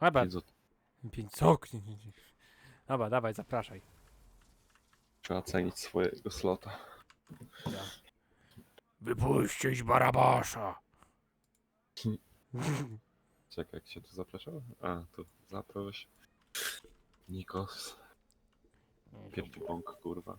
Chyba, Pięć złotych. pięć co? Dobra, dawaj, zapraszaj. Trzeba cenić swojego slota. Wypuścić Barabasza. Czekaj, jak się tu zapraszało? A, tu zaproś. Nikos. Pierwszy pąk, kurwa.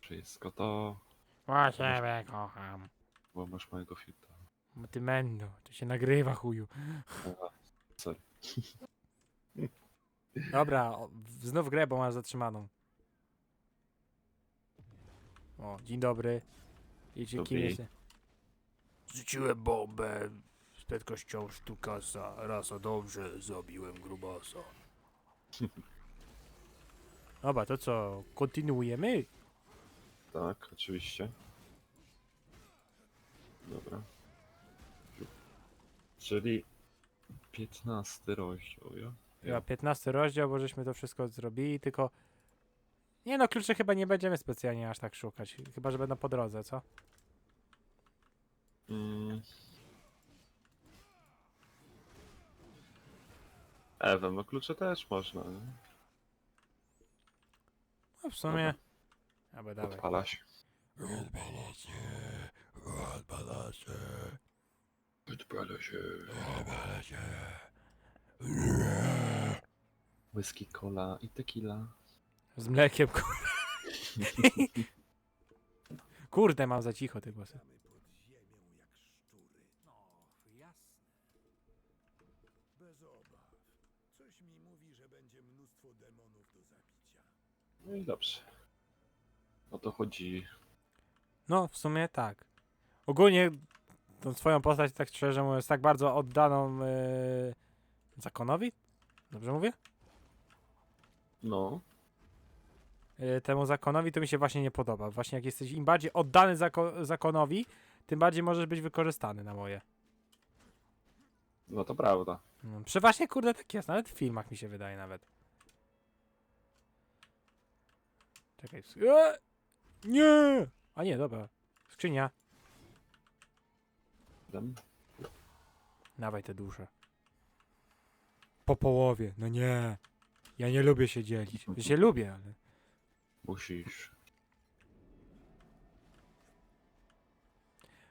Wszystko to, Ja ciebie kocham. bo masz mojego fita. Bo ty mendo, to się nagrywa chuju. Aha, sorry. Dobra, o, w- znów grę, bo masz zatrzymaną. O, dzień dobry. I czy kim Dobry. jesteś? Rzuciłem bombę z prędkością sztukasa. Rasa dobrze, zabiłem grubasa. Dobra, to co, kontynuujemy? Tak, oczywiście. Dobra. Czyli 15 rozdział, ja? Ja 15 rozdział, bo żeśmy to wszystko zrobili, tylko... Nie no, kluczy chyba nie będziemy specjalnie aż tak szukać. Chyba, że będą po drodze, co? Mm. Ewem, no klucze też można, nie? No w sumie... Dobra, dawaj. Odpala się. Odpala się, odpala się, Odpala się. odpala się. Whisky, cola i tequila. Z mlekiem, kurde. Kurde, mam za cicho te głosy. Bez obaw. Coś mi mówi, że będzie mnóstwo demonów do zabicia. No i dobrze. O to chodzi. No, w sumie tak. Ogólnie tą swoją postać, tak szczerze mówiąc, tak bardzo oddaną yy, zakonowi? Dobrze mówię? No. Yy, temu zakonowi to mi się właśnie nie podoba. Właśnie jak jesteś im bardziej oddany zako zakonowi, tym bardziej możesz być wykorzystany na moje. No to prawda. No, przeważnie kurde tak jest, nawet w filmach mi się wydaje nawet. Czekaj. Eee! Nie! A nie, dobra. Skrzynia. Dem. Dawaj te dusze. Po połowie, no nie. Ja nie lubię się dzielić. Ja się lubię, ale... Musisz.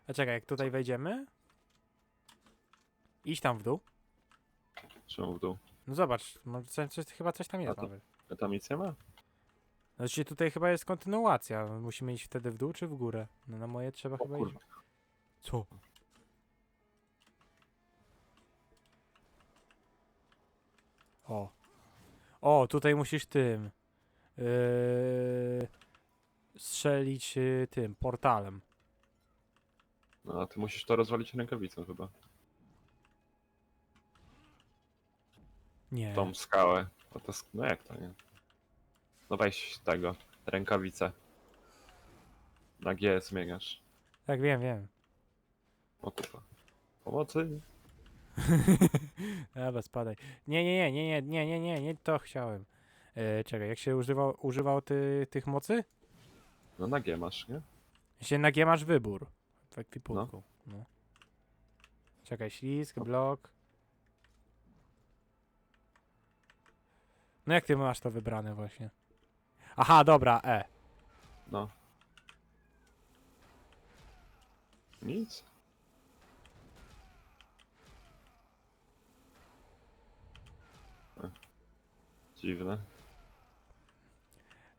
A czekaj, jak tutaj wejdziemy... Idź tam w dół. Czemu w dół? No zobacz, może coś, coś, chyba coś tam jest A to- nawet. A tam nic nie ma? Znaczy tutaj chyba jest kontynuacja. Musimy iść wtedy w dół czy w górę? No na moje trzeba O chyba iść. Co? O. O, tutaj musisz tym. Yy, strzelić yy, tym portalem. No a ty musisz to rozwalić rękawicą chyba. Nie. Tą skałę. No, to sk- no jak to nie? No weź tego. Rękawicę. Na G zmieniasz. Tak, wiem, wiem. O kurwa. Pomocy. Dobra, spadaj. Nie, nie, nie, nie, nie, nie, nie, nie, nie to chciałem. Yy, czekaj, jak się używał, używał ty, tych mocy? No na G masz, nie? Się na G masz wybór w ekwipunku. No. Czekaj, ślisk, blok. No jak ty masz to wybrane właśnie? Aha, dobra, E. No. Nic. E. Dziwne.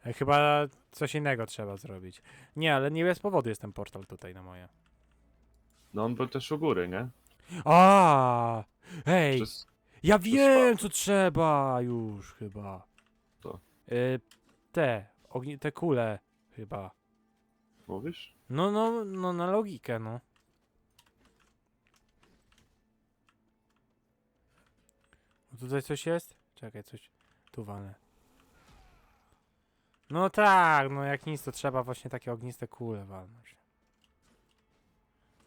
E, Chyba coś innego trzeba zrobić. Nie, ale nie bez powodu jest ten portal tutaj na moje. No on był też u góry, nie? A, Hej, Przez... ja wiem co trzeba już chyba. Co? Y, te, ogni- te kule chyba. Mówisz? No, no, no na logikę, no. O, Tutaj coś jest? Czekaj, coś. Tu walę. No tak, no jak nic, to trzeba właśnie takie ogniste kule walnąć.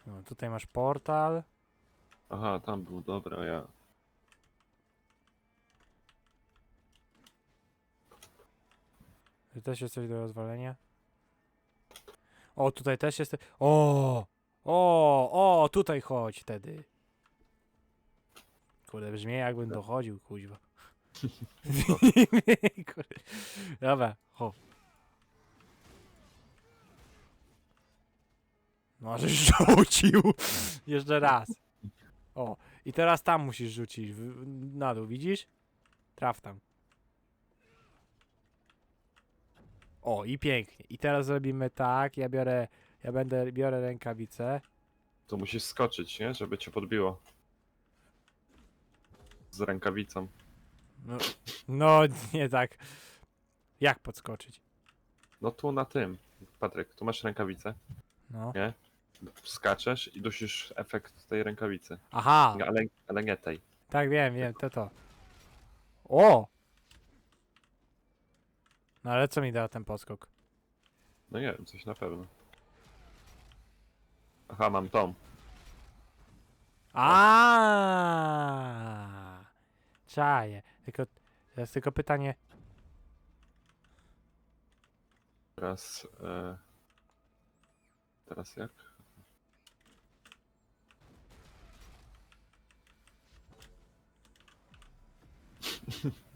No, tutaj masz portal. Aha, tam był, dobra, ja. Tu też jest coś do rozwalenia. O, tutaj też jest. O! O! O! Tutaj chodź wtedy. Kurde, brzmi jakbym dochodził, kuźwa. Kurde. Dobra, ho. Możesz rzucił. Jeszcze raz. O, i teraz tam musisz rzucić. W, na dół, widzisz? Traf tam. O, i pięknie. I teraz zrobimy tak. Ja biorę, ja będę, biorę rękawice. To musisz skoczyć, nie? Żeby cię podbiło. Z rękawicą. No, no nie tak. Jak podskoczyć? No tu na tym. Patryk, tu masz rękawicę. No. Nie? Skaczesz i dusisz efekt tej rękawicy. Aha, Ale, ale nie tej. tak wiem, wiem, to to. O! No ale co mi da ten podskok? No nie wiem, coś na pewno. Aha, mam tą. A, Czaję. Tylko, teraz tylko pytanie. Teraz. E... Teraz jak?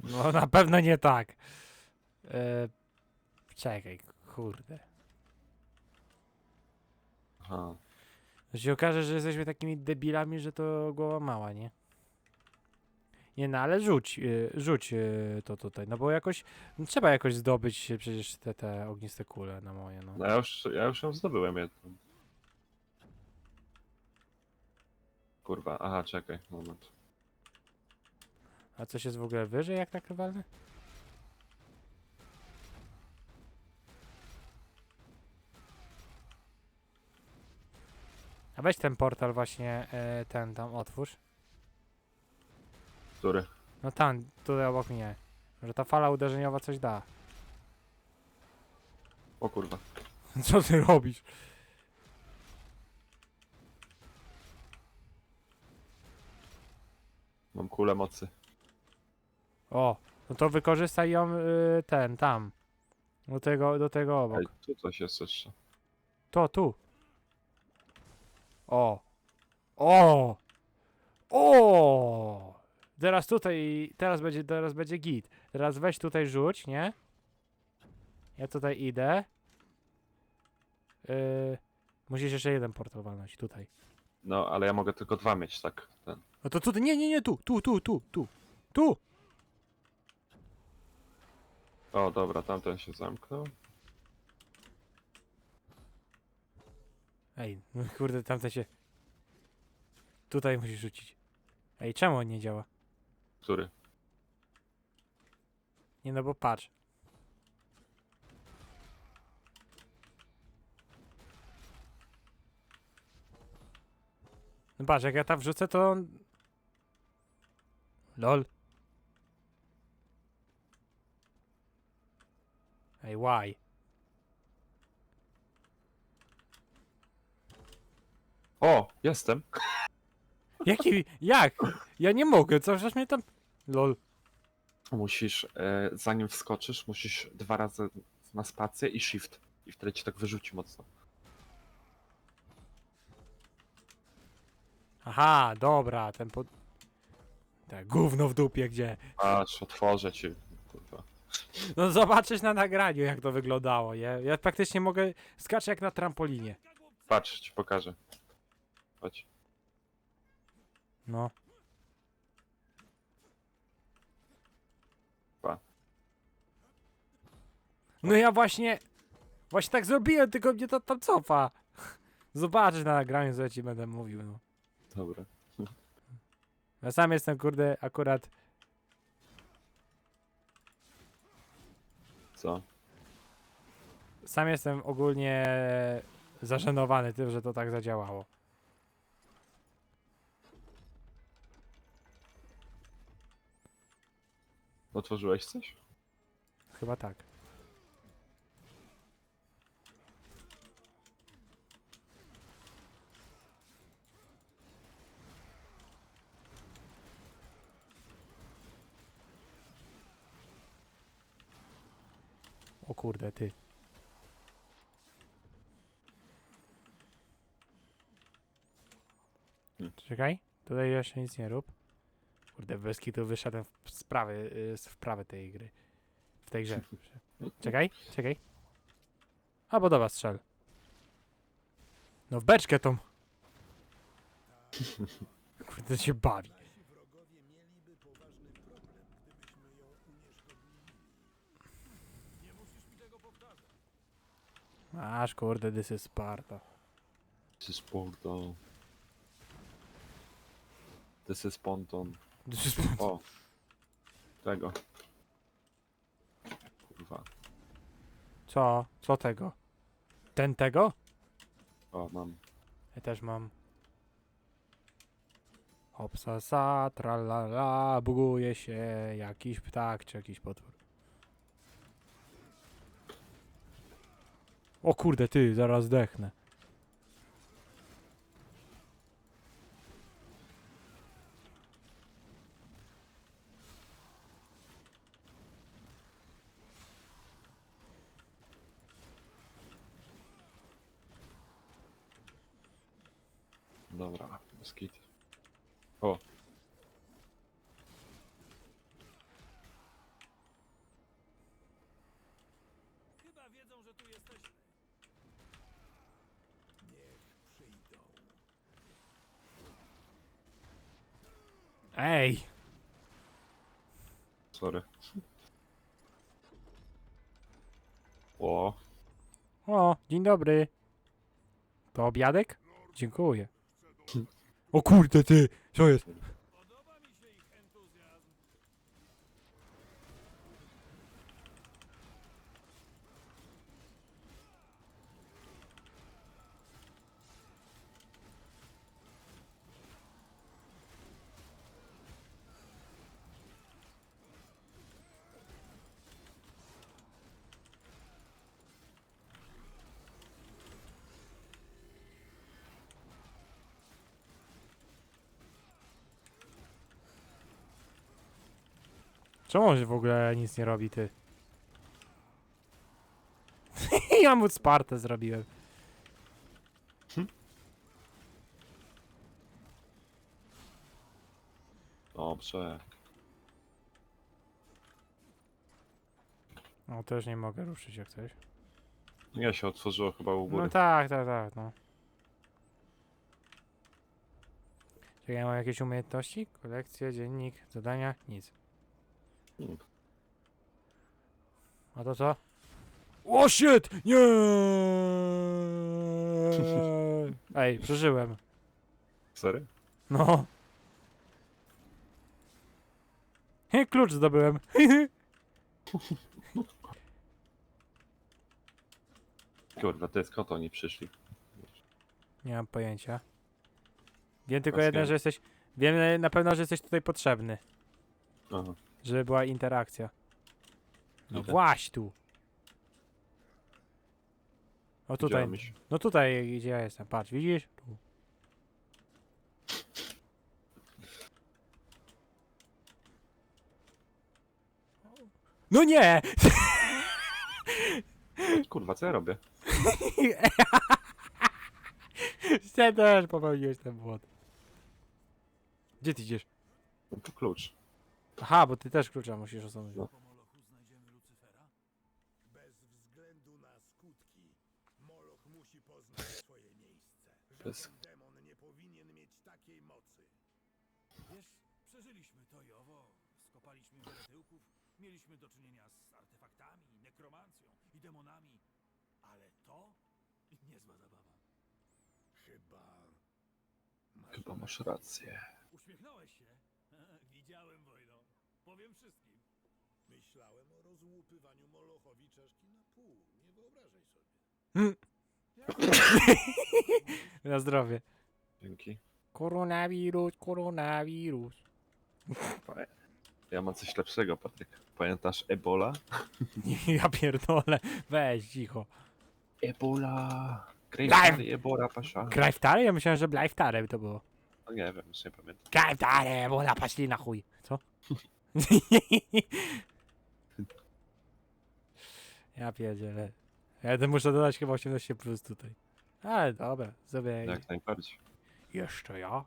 No na pewno nie tak. E, czekaj, kurde. Aha. To się okaże, że jesteśmy takimi debilami, że to głowa mała, nie? Nie no, ale rzuć, y, rzuć y, to tutaj, no bo jakoś, no, trzeba jakoś zdobyć przecież te, te ogniste kule na moje, no. No ja już, ja już ją zdobyłem jedną. Kurwa, aha, czekaj, moment. A coś jest w ogóle wyżej jak tak A weź ten portal właśnie, e, ten tam otwórz. Który? No tam, tutaj obok mnie. Że ta fala uderzeniowa coś da. O kurwa. Co ty robisz? Mam kulę mocy. O, no to wykorzystaj ją y, ten, tam. Do tego, do tego obok. Ej, tu coś jest jeszcze. To, tu. O. O. O. Teraz tutaj, teraz będzie, teraz będzie git. Teraz weź tutaj rzuć, nie? Ja tutaj idę. Yy, musisz jeszcze jeden portal walnąć, tutaj. No, ale ja mogę tylko dwa mieć, tak? Ten. No to tutaj, nie, nie, nie, tu, tu, tu, tu, tu. Tu! O, dobra, tamten się zamknął. Ej, no kurde, tamte się... Tutaj musisz rzucić. Ej, czemu on nie działa? Który? Nie no bo patrz. No patrz, jak ja tam wrzucę, to on... LOL. Ej, why? O, jestem. Jaki... Jak? Ja nie mogę, co żeś mnie tam... LOL. Musisz, e, zanim wskoczysz, musisz dwa razy na spację i shift. I wtedy cię tak wyrzuci mocno. Aha, dobra, ten pod... Tak, gówno w dupie, gdzie? Patrz, otworzę ci. Kurwa. No zobaczysz na nagraniu, jak to wyglądało? Ja praktycznie mogę... Skaczę jak na trampolinie. Patrz, ci pokażę. Chodź. No. Pa. No ja właśnie... Właśnie tak zrobiłem, tylko mnie to tam cofa. Zobaczysz na nagraniu, co ja ci będę mówił, no. Dobra. Ja sam jestem, kurde, akurat... Co? Sam jestem ogólnie zażenowany tym, że to tak zadziałało. Otworzyłeś coś? Chyba tak. O kurde, ty. Hmm. Czekaj, tutaj jeszcze nic nie rób. Kurde, bez kitu wyszedłem w sprawy, y, z wprawy tej gry. W tej grze. Czekaj, czekaj. A, bo dobra, strzel. No w beczkę tą. Kurde, się bawi. Aż kurde, this is Sparta. This is ponton. This is ponton. O! Tego. Kurwa. Co? Co tego? Ten tego? O, mam. Ja też mam. Hopsa sa, tralala, buguje się jakiś ptak czy jakiś potwór. O kurde, ty, zaraz zdechnę. Dobra, skit. O! Chyba wiedzą, że tu jesteśmy. Niech przyjdą. Ej! Sorry. O! O, dzień dobry. To obiadek? Dziękuję. O kurde, ty! Co jest? Czemu on w ogóle nic nie robi, ty? ja mu Spartę zrobiłem. Dobrze. No też nie mogę ruszyć jak coś. Nie się otworzyło chyba u góry. No tak, tak, tak, no. Czy ja mam jakieś umiejętności? Kolekcja, dziennik, zadania? Nic. A to co? O shit! Nie! Ej, przeżyłem. Sery? No. He, Klucz zdobyłem. Kurwa, to jest skąd oni przyszli? Nie mam pojęcia. Wiem tylko jedno, że jesteś... Wiem na pewno, że jesteś tutaj potrzebny. Aha. Żeby była interakcja. No Idę. właśnie tu. O tutaj. Widziałem. No tutaj, gdzie ja jestem. Patrz, widzisz? Tu. No nie! Kurwa, co ja robię? Ty też popełniłeś ten błąd. Gdzie ty idziesz? To klucz. Aha, bo ty też klucza musisz osobno. No. Po Molochu znajdziemy Lucyfera? Bez względu na skutki, Moloch musi poznać swoje miejsce. Bez- Żaden demon nie powinien mieć takiej mocy. Wiesz, przeżyliśmy to i owo, skopaliśmy wiele tyłków, mieliśmy do czynienia z artefaktami, nekromancją i demonami, ale to niezła zabawa. Chyba... Chyba masz rację. Myślałem o rozłupywaniu Molochowi czaszki na pół. Nie wyobrażaj sobie. Hmm. Na zdrowie. Dzięki. Koronawirus, koronawirus. Ja mam coś lepszego, Patryk. Pamiętasz Ebola? Ja pierdolę. Weź, cicho. Ebola! Grave Ebola, pasza. Grajftare? Ja myślałem, że Blajftare to było. No nie wiem, już nie pamiętam. Grajftare, bo napaśli na chuj. Co? ja pierdzielę. Ja to muszę dodać chyba 18 plus tutaj. Ale dobra, sobie Jak najbardziej. jeszcze jak.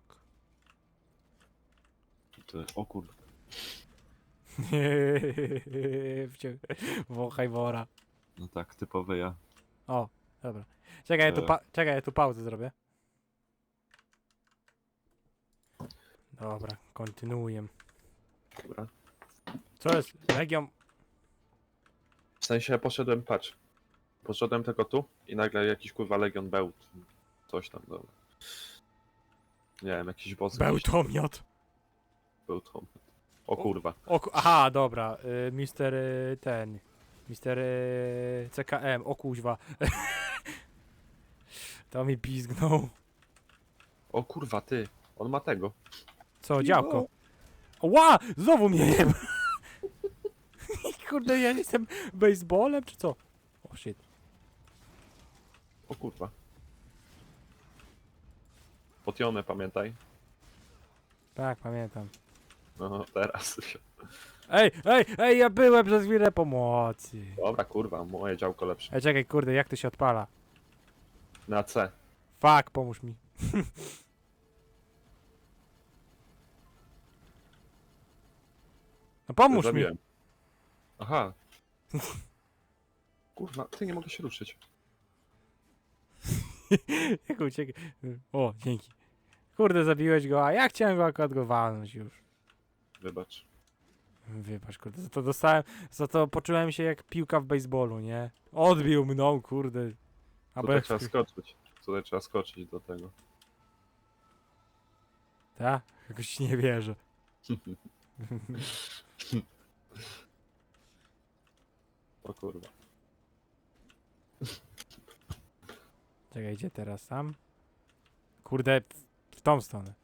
Ty, o kurde. Wcią- Wąchaj wora. No tak, typowy ja. O, dobra. Czekaj, ja tu, E. pa- czekaj, ja tu pauzę zrobię. Dobra, kontynuuję. Dobra. Co jest? Legion. W sensie poszedłem, patrz. Poszedłem tylko tu i nagle jakiś kurwa Legion Bełt. Coś tam, dobra. Nie wiem, jakiś boss. Bełtomiot. Bełtom. O kurwa. O, ku- aha, dobra. Y, mister y, ten. Mister y, CKM. O kuźwa. to mi pizgnął. O kurwa, ty. On ma tego. Co, działko? Ła! Znowu mnie jem! Kurde, ja jestem baseballem, czy co? O shit. O kurwa. Potionę pamiętaj. Tak, pamiętam. No teraz. Ej, ej, ej, ja byłem przez chwilę pomocy. Dobra, kurwa, moje działko lepsze. Ej, czekaj, kurde, jak to się odpala? Na C. Fuck, pomóż mi. No pomóż mi. Zabiłem. Aha. Kurwa, ty nie mogę się ruszyć. Jak uciekł. O, dzięki. Kurde, zabiłeś go, a ja chciałem go akurat go walnąć już. Wybacz. Wybacz, kurde, za to dostałem, za to poczułem się jak piłka w baseballu, nie? Odbił mną, kurde. A Tutaj trzeba skoczyć. Tutaj trzeba skoczyć do tego. Tak? Jakoś nie wierzę. O kurwa. Czekaj, gdzie teraz tam? Kurde, w, w tą stronę.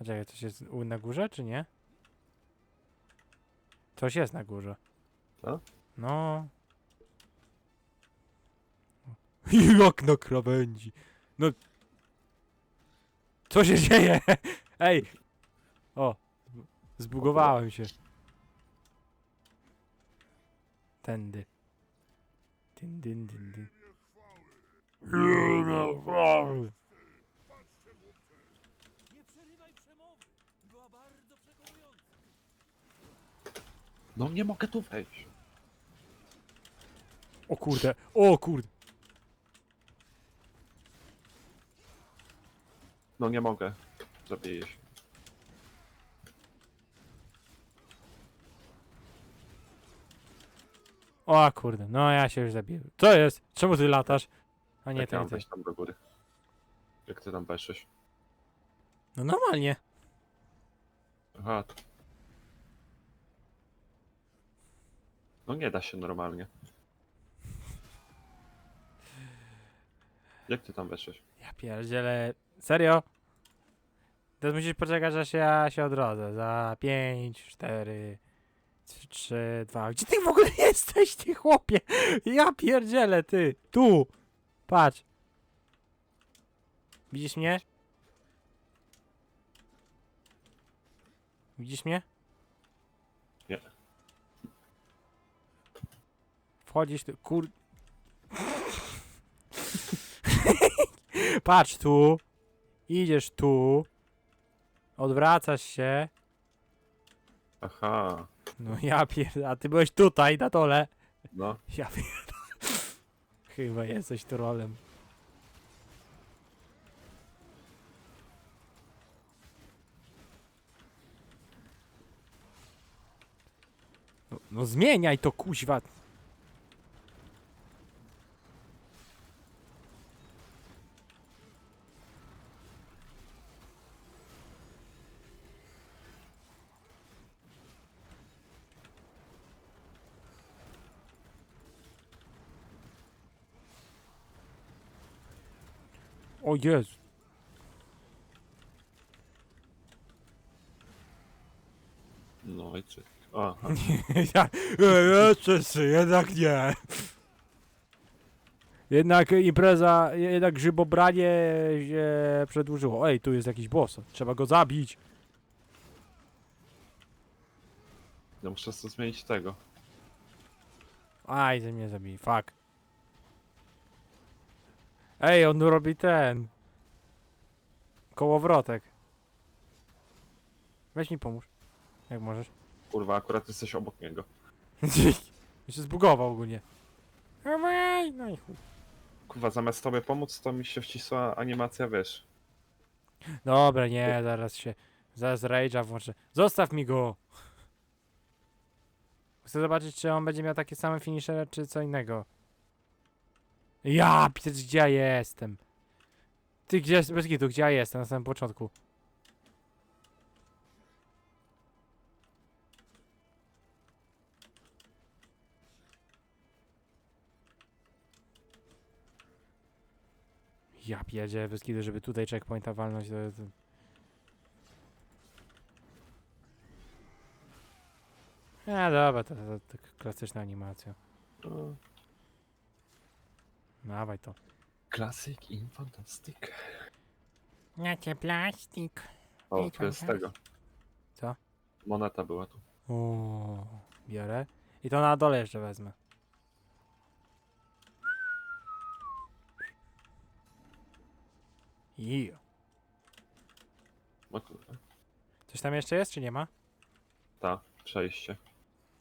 A czekaj, coś jest u, na górze, czy nie? Coś jest na górze. Co? No. Jak na krawędzi. No. Co się dzieje? Ej. O. Zbugowałem się. Tędy. Dyn, dyn, dyn, dyn. Nie przerywaj przemowy. Była bardzo przekonująca. No nie mogę tu wejść. O kurde, o kurde. No nie mogę. Zabiję się. O kurde, no ja się już zabiłem. Co jest? Czemu ty latasz? A nie, Jak ja ty. wejść tam do góry? Jak ty tam weszłeś? No normalnie. Aha. to- No nie da się normalnie. Jak ty tam weszłeś? Ja pierdzielę. Serio? Teraz musisz poczekać, aż ja się odrodzę. Za 5, 4, 3, 2. Gdzie ty w ogóle jesteś, ty chłopie? Ja pierdzielę, ty. Tu. Patrz. Widzisz mnie? Widzisz mnie? Nie. Wchodzisz tu, kur... Patrz tu. Idziesz tu. Odwracasz się. Aha. No ja pierd... A ty byłeś tutaj, na dole. No. Ja pierd... Chyba jesteś trolem. No, no zmieniaj to kuźwa. O Jezu. No i czy. Aha. ja, e, jeszcze się, jednak nie. Jednak impreza, jednak grzybobranie się przedłużyło. Ej, tu jest jakiś boss. Trzeba go zabić. Ja muszę sobie zmienić tego. Aj, ze mnie zabij. Fuck. Ej, on robi ten. kołowrotek. Weź mi pomóż. Jak możesz. Kurwa, akurat jesteś obok niego. Mi się zbugował ogólnie. Dawaj! No i chuj. Kurwa, zamiast tobie pomóc, to mi się wcisła animacja, wiesz. Dobra, nie, zaraz się. Zaraz rage'a włączę. Zostaw mi go! Chcę zobaczyć, czy on będzie miał takie same finishery, czy co innego. Ja, pitec, gdzie ja jestem? Ty gdzie, bez gitu, gdzie ja jestem na samym początku? Ja pierdzie bez gitu, żeby tutaj checkpointa walnąć, to... to... A dobra, to, to, to klasyczna animacja. No, Dawaj to. Classic in Fantastic. Jakie plastik. O, I to jest z tego. Co? Moneta była tu. O, biorę. I to na dole jeszcze wezmę. Yeah. No kurwa. Coś tam jeszcze jest, czy nie ma? Ta, przejście.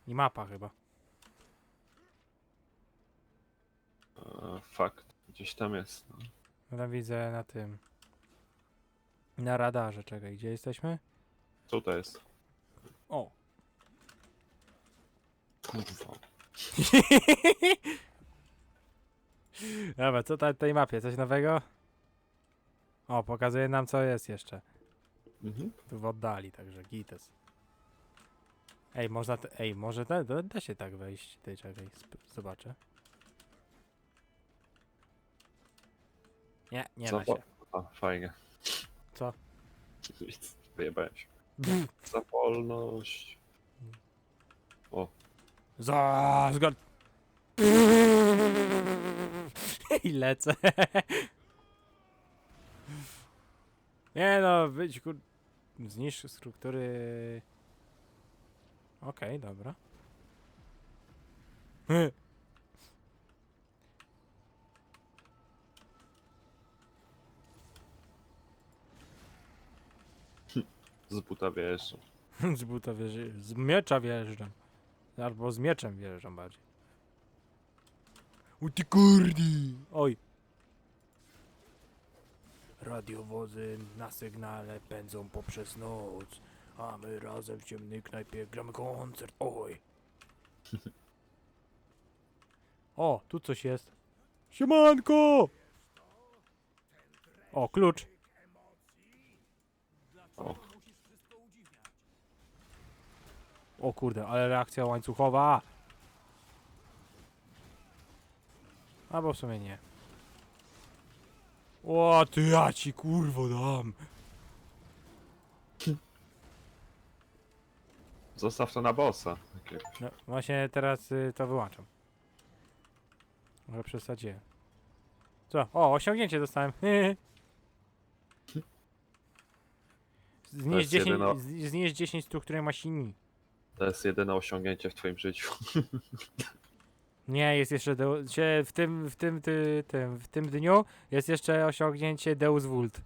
I mapa chyba. E, fakt. Gdzieś tam jest. No. No widzę na tym. Na radarze, czekaj, gdzie jesteśmy? Co to jest? O. Kurwa. Dobra, co na tej mapie? Coś nowego? O, pokazuje nam co jest jeszcze. Mhm. Tu w oddali, także gites. Ej, można, te, ej, może da, da, da się tak wejść. Ty, czekaj, sp- zobaczę. Nie, nie Co da się. A, fajnie. Co? Nic, Wyjebałem się. Za wolność. Za zgod... I lecę. Nie no, wyjdź kur... Zniszcz struktury... Okej, dobra. Z buta wiesz. z buta wjeżdżam. Z miecza wjeżdżam. Albo z mieczem wjeżdżam bardziej. U ty kurdi! Oj. Radiowozy na sygnale pędzą poprzez noc, a my razem w ciemnej knajpie gramy koncert. Oj. O, tu coś jest. Siemanko! O, klucz. O, O kurde, ale reakcja łańcuchowa. Albo w sumie nie. O, ty ja ci kurwo dam. zostaw to na bossa. jakiegoś. No, właśnie teraz y, to wyłączam. Może przesadziłem. Co? O, osiągnięcie dostałem. Znieść jest 10, jedyno- z- znieść 10 struktur masini. To jest jedyne osiągnięcie w twoim życiu. Nie, jest jeszcze Deu- się w tym, w tym, ty, tym, w tym dniu jest jeszcze osiągnięcie Deus Vult.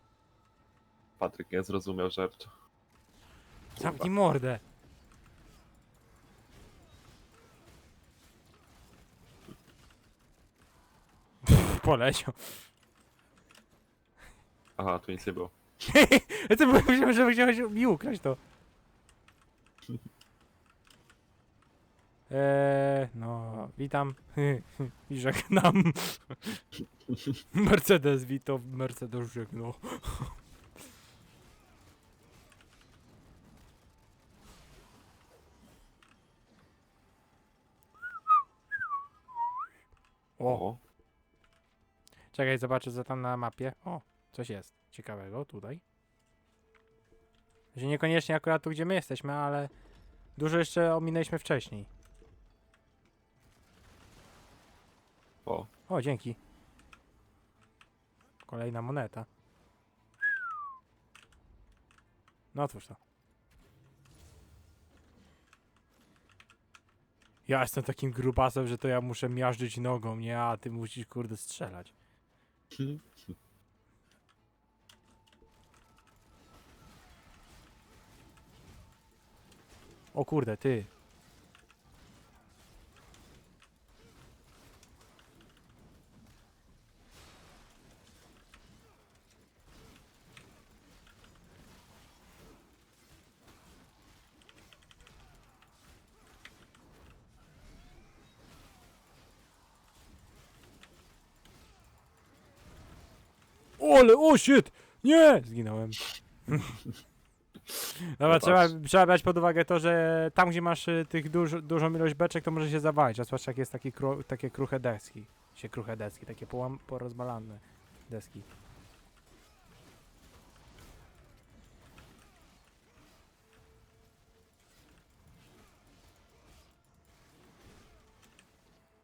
Patryk nie zrozumiał żartu. Zamknij mordę. Pff, Poleciał. Aha, tu nic nie było. Ja to myślałem, że chciałeś mi ukraść to. Eee, no, witam i żegnam. Mercedes wito, Mercedes żegnał. O, czekaj, zobaczę co tam na mapie. O, coś jest ciekawego tutaj. Że niekoniecznie akurat tu, gdzie my jesteśmy, ale dużo jeszcze ominęliśmy wcześniej. O, dzięki. Kolejna moneta. No cóż to. Ja jestem takim grubasem, że to ja muszę miażdżyć nogą, nie? A ty musisz, kurde, strzelać. O kurde, ty. Ole, o shit! Nie! Zginąłem. Dobra, trzeba, Zobacz. trzeba brać pod uwagę to, że tam gdzie masz y, tych duż, dużą ilość beczek, to może się zawalić, a zwłaszcza jak jest taki kru, takie kruche deski. Się kruche deski, takie połam, porozbalane deski.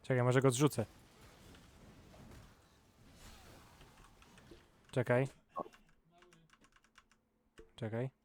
Czekaj, może go zrzucę. Czekaj. Czekaj.